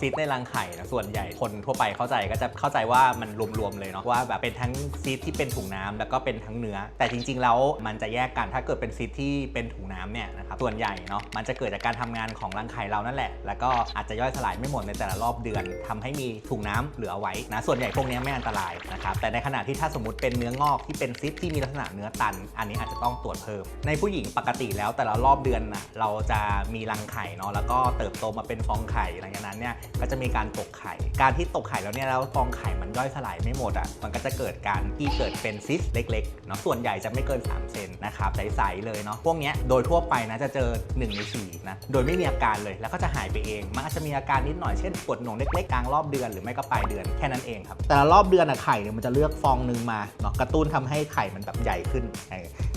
ซิสในรังไข่นะส่วนใหญ่คนทั่วไปเข้าใจก็จะเข้าใจว่ามันรวมๆเลยเนาะว่าแบบเป็นทั้งซิสที่เป็นถุงน้ำแล้วก็เป็นทั้งเนื้อ แต่จริง ๆ แล้วมันจะแยกกันถ้าเกิดเป็นซิสที่เป็นถุงน้ำเนี่ยนะครับส่วนใหญ่เนาะมันจะเกิดจากการทำงานของรังไข่เรานั่นแหละ แล้วก็อาจจะย่อยสลายไม่หมดในแต่ละรอบเดือนทำให้มีถุงน้ำเหลือไว้นะส่วนใหญ่พวกนี้ไม่อันตรายนะครับแต่ในขณะที่ถ้าสมมติเป็นเนื้องอกที่เป็นซิสที่มีลักษณะเนื้อตัน อันนี้อาจจะต้องตรวจเพิ่ม ในผู้หญิงปกติแล้วแต่ละรอบเดือนนะเราจะมีรังไข่เนาะแล้วก็เติบโตมาเป็นฟองไข่หลังจากนั้นเนี่ยก็จะมีการตกไข่ การที่ตกไข่แล้วเนี่ยแล้วฟองไข่มันย่อยสลายไม่หมดอะมันก็จะเกิดการที่เกิดเป็นซิสเล็กๆเนาะส่วนใหญ่จะไม่เกิน 3 เซนนะครับใสๆเลยเนาะพวกเนี้ยโดยทั่วไปนะจะเจอ1ใน4นะโดยไม่มีอาการเลยแล้วก็จะหายไปเอง มันอาจจะมีอาการนิดหน่อยเช่นปวดหนวงเล็กๆกลางรอบเดือนหรือไม่ก็ปลายเดือนแค่นั้นเองครับแต่ละรอบเดือนอะไข่เนี่ยมันจะเลือกฟองหนึ่งมาเนาะกระตุ้นทำให้ไข่มันแบบใหญ่ขึ้น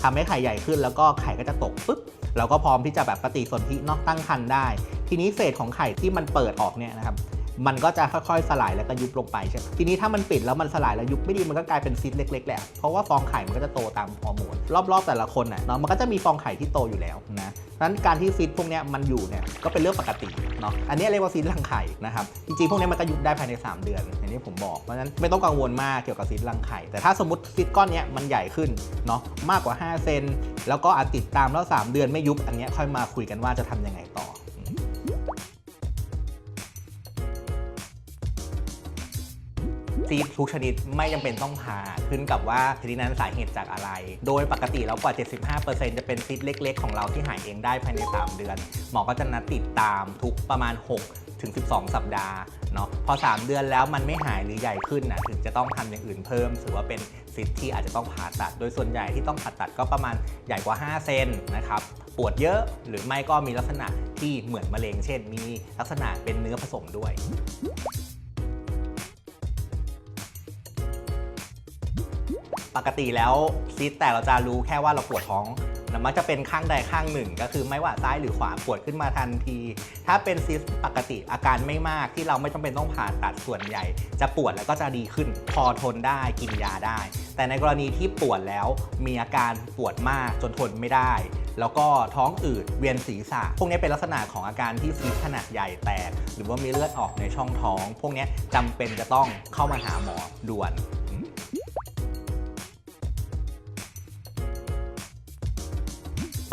ทำให้ไข่ใหญ่ขึ้น แล้วก็ไข่ก็จะตกปุ๊บเราก็พร้อมที่จะแบบปฏิสนธินอกตั้งครรภ์ได้ ทีนี้เศษของไข่ที่มันเปิดออกเนี่ยนะครับ มันก็จะค่อยๆ สลายแล้วก็ยุบลงไปใช่ไหมทีนี้ถ้ามันปิดแล้วมันสลายแล้วยุบไม่ดีมันก็กลายเป็นซิสเล็กๆแหละเพราะว่าฟองไข่มันก็จะโตตามฮอร์โมนรอบๆ แต่ละคนน่ะเนาะมันก็จะมีฟองไข่ที่โตอยู่แล้วนะดังนั้นการที่ซิสพวกนี้มันอยู่เนี่ยก็เป็นเรื่องปกติเนาะอันนี้เรียกว่าซิสรังไข่นะครับจริงๆพวกนี้มันก็ยุบได้ภายใน 3 เดือนอย่างที่ผมบอกเพราะฉะนั้นไม่ต้องกังวลมากเกี่ยวกับซิสรังไข่แต่ถ้าสมมติซิสก้อนเนี้ยมันใหญ่ขึ้นเนาะมากกว่า 5 เซนแล้วก็อาจติดตามแล้ว 3 เดือนไม่ยุบอันนี้ค่อยมาคุยกันว่าจะทำยังไงต่อ ซีดทุกชนิดไม่จำเป็นต้องผ่าขึ้นกับว่าชนิดนั้นสาเหตุจากอะไร โดยปกติแล้วกว่า 75%จะเป็นซีดเล็ก ๆ ของเราที่หายเองได้ภายใน 3 เดือน หมอก็จะนัดติดตามทุกประมาณ 6ถึง 12 สัปดาห์เนาะพอ 3 เดือนแล้วมันไม่หายหรือใหญ่ขึ้นนะถึงจะต้องทำอย่างอื่นเพิ่มถือว่าเป็นซิดที่อาจจะต้องผ่าตัด โดยส่วนใหญ่ที่ต้องผ่าตัดก็ประมาณใหญ่กว่า 5 เซนนะครับปวดเยอะหรือไม่ก็มีลักษณะที่เหมือนมะเร็งเช่น มีลักษณะเป็นเนื้อผสมด้วย ปกติแล้วซิสแต่เราจะรู้แค่ว่าเราปวดท้องแล้วมักจะเป็นข้างใดข้างหนึ่ง ก็คือไม่ว่าซ้ายหรือขวาปวดขึ้นมาทันที ถ้าเป็นซิสปกติอาการไม่มากที่เราไม่จำเป็นต้องผ่าตัดส่วนใหญ่ จะปวดแล้วก็จะดีขึ้น พอทนได้กินยาได้ แต่ในกรณีที่ปวดแล้วมีอาการปวดมากจนทนไม่ได้ แล้วก็ท้องอืดเวียนศีรษะ พวกนี้เป็นลักษณะของอาการที่ซีสขนาดใหญ่แตกหรือว่ามีเลือดออกในช่องท้อง พวกนี้จำเป็นจะต้องเข้ามาหาหมอด่วน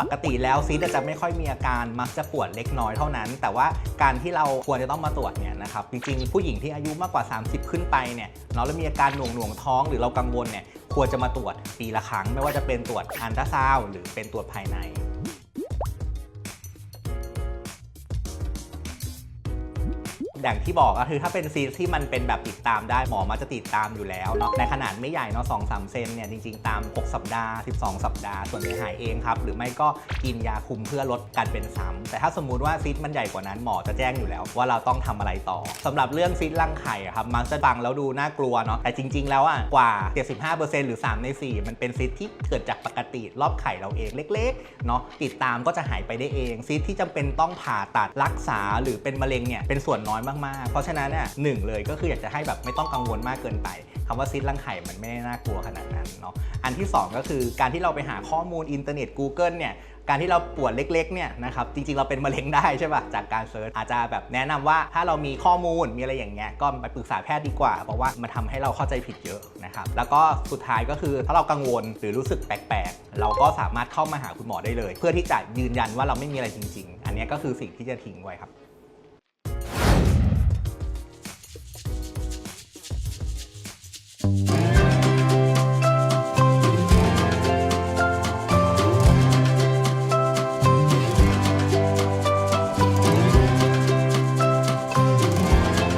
ปกติแล้วซีดจะไม่ค่อยมีอาการมักจะปวดเล็กน้อยเท่านั้น แต่ว่าการที่เราควรจะต้องมาตรวจเนี่ยนะครับจริงๆผู้หญิงที่อายุมากกว่า 30 ขึ้นไปเนี่ยเนาะแล้วมีอาการหน่วงหน่วงท้องหรือเรากังวลเนี่ยควรจะมาตรวจปีละครั้ง ไม่ว่าจะเป็นตรวจอันตราซาวหรือเป็นตรวจภายใน อย่างที่บอกก็คือถ้าเป็นซีสที่มันเป็นแบบติดตามได้หมอมาจะติดตามอยู่แล้วเนาะในขนาดไม่ใหญ่เนาะสองสามเซนเนี่ยจริงๆ ตาม 6 สัปดาห์ 12 สัปดาห์ ส่วนใหญ่หายเองครับ หรือไม่ก็กินยาคุมเพื่อลดการเป็นซ้ำแต่ถ้าสมมุติว่าซีสมันใหญ่กว่านั้นหมอจะแจ้งอยู่แล้ว ว่าเราต้องทำอะไรต่อสำหรับเรื่องซีสรังไข่ครับมักจะฟังแล้วดูน่ากลัวเนาะแต่จริง ๆ แล้วอะกว่า 75%หรือ 3 ใน 4 มันเป็นซีสที่เกิดจากปกติรอบไข่เราเองเล็กๆเนาะติดตามก็จะหายไปได้เองซีสที่จำเป็นต้องผ่าตัดรักษาหรือเป็นมะเร็งเนี่ยเป็นส่วนน้อยมากๆ เพราะฉะนั้นเนี่ยหนึ่งเลยก็คืออยากจะให้แบบไม่ต้องกังวลมากเกินไปคำว่าซีสรังไข่มันไม่ได้น่ากลัวขนาดนั้นเนาะอันที่สองก็คือการที่เราไปหาข้อมูลอินเทอร์เน็ต Google เนี่ยการที่เราปวดเล็กๆเนี่ยนะครับจริงๆเราเป็นมะเร็งได้ใช่ป่ะจากการเซิร์ชอาจจะแบบแนะนำว่าถ้าเรามีข้อมูลมีอะไรอย่างเงี้ยก็ไปปรึกษาแพทย์ดีกว่า เพราะว่ามันทำให้เราเข้าใจผิดเยอะนะครับแล้วก็สุดท้ายก็คือถ้าเรากังวลหรือรู้สึกแปลกๆ เราก็สามารถเข้ามาหาคุณหมอได้เลย เพื่อที่จะยืนยันว่าเราไม่มีอะไรจริง ๆ อันนี้ก็คือสิ่งที่จะทิ้งไว้ครับ